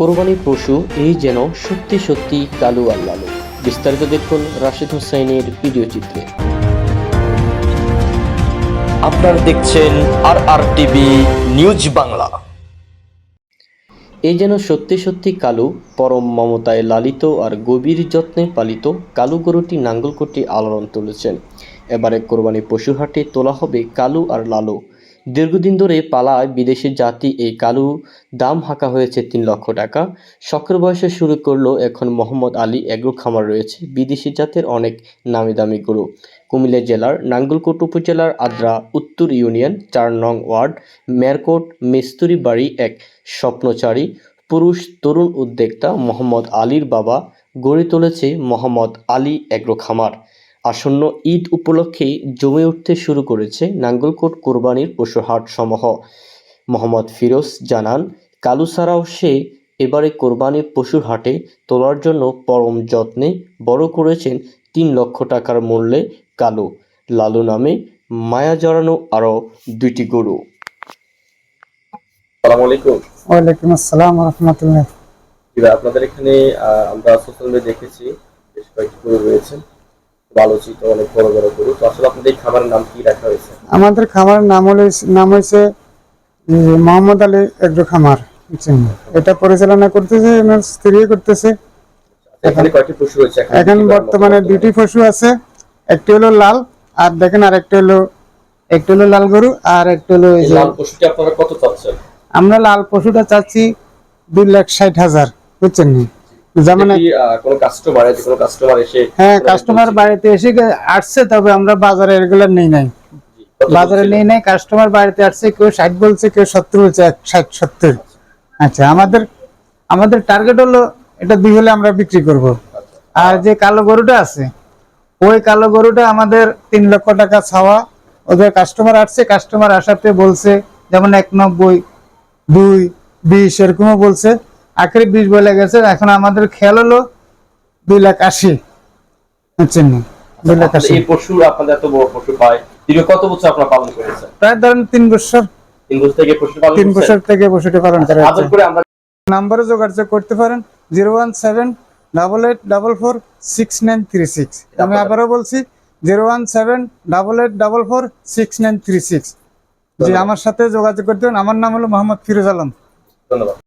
কোরবানি পশু এই যেন সত্যি সত্যি কালু আর লালু। বিস্তারিত দেখুন রাশেদ হোসাইনের ভিডিও চিত্রে। আপনারা দেখছেন R R TV news Bangla. এই যেন সত্যি সত্যি কালু পরম মমতায় লালিত আর গভীর যত্নে পালিত কালু গরুটি নাঙ্গলকোটি আলোড়ন তুলেছেন। এবারে কোরবানি পশু হাটে তোলা হবে কালু আর লালু। দীর্ঘদিন ধরে পালায় বিদেশি জাতি এই কালু দাম হাঁকা হয়েছে তিন লক্ষ টাকা। শখের বয়সে শুরু করল এখন মোহাম্মদ আলী এগ্রো খামার রয়েছে। বিদেশি জাতের অনেক নামি দামি গরু। কুমিল্লা জেলার নাঙ্গলকোট উপজেলার আদ্রা উত্তর ইউনিয়ন চার নং ওয়ার্ড মেরকোট মিস্তুরি বাড়ি এক স্বপ্নচারী পুরুষ তরুণ উদ্যোক্তা মোহাম্মদ আলীর বাবা গড়ে তুলেছে মোহাম্মদ আলী এগ্রো খামার। আসন্ন ঈদ উপলক্ষে জমে উঠতে শুরু করেছে নাঙ্গলকোট কোরবানির পশু হাট সমূহ। মোহাম্মদ ফিরোজ জানান কালু ছাড়াও সে এবারে কোরবানির পশুর হাটে তোলার জন্য পরম যত্নে বড় করেছেন তিন লক্ষ টাকার মূল্যে কালু। লালু নামে মায়া জড়ানো আরও দুইটি গরু। ওয়ালাইকুম আসসালাম রহমতুল্লাহ আপনাদের এখানে আহ, আমরা সোশ্যাল মিডিয়া দেখেছি বেশ কয়েকটি গরু রয়েছে। আলোচিত অনেক বড় বড় গরু তো আসলে আপনাদের খামারের নাম কি রাখা হয়েছে আমাদের খামারের নাম হলো নাম হয়েছে মোহাম্মদ আলী এগ্রো খামার বুঝছেন? এটা পরিচালনা করতেছে ওনার স্ত্রী করতেছে এখানে কয়টি পশু রয়েছে এখন বর্তমানে দুটি পশু আছে একটি হলো লাল আর দেখেন আর একটা হলো একটি হলো লাল গরু আর একটা হলো লাল পশুটি আপনারা কত চাচ্ছেন আমরা লাল পশুটা চাচ্ছি দুই লাখ ষাট হাজার বুঝছেন নি? কোনো কাস্টমার কোনো কাস্টমার এসে হ্যাঁ কাস্টমার বাড়িতে এসে আসছে তবে আমরা বাজারে রেগুলার নেই নাই। বাজারে নেই নাই কাস্টমার বাড়িতে আসছে কেউ ষাট বলছে কেউ সত্তর বলছে ষাট সত্তর। আচ্ছা। আমাদের আমাদের টার্গেট হলো এটা দুই হলে আমরা বিক্রি করব। আর যে কালো গরুটা আছে ওই কালো গরুটা আমাদের তিন লক্ষ টাকা ছাওয়া। ওদের কাস্টমার আসছে কাস্টমার আসাতে বলছে যেমন এক নব্বই দুই বিশ এরকমও বলছে। আখেরি বিশ বলে গেছে এখন আমাদের খেয়াল হলো দুই লাখ আশি। বুঝছেন দুই লাখ আশি। এই পশু আপনাদের এত বড় পশু পায় দীর্ঘ কত বছর আপনারা পালন করেছেন? প্রায় ধরেন তিন বছর। তিন বছর থেকে পশু পালন তিন বছর থেকে পশুটি পালন করা আদর হচ্ছে। করে আমরা নাম্বারে যোগাযোগ করতে পারেন zero one seven double eight double four six nine three six. আমি আবারও বলছি zero one seven double eight double four six nine three six. জি আমার সাথে যোগাযোগ করতে পারেন। আমার নাম হলো মোহাম্মদ ফিরোজ আলম। ধন্যবাদ।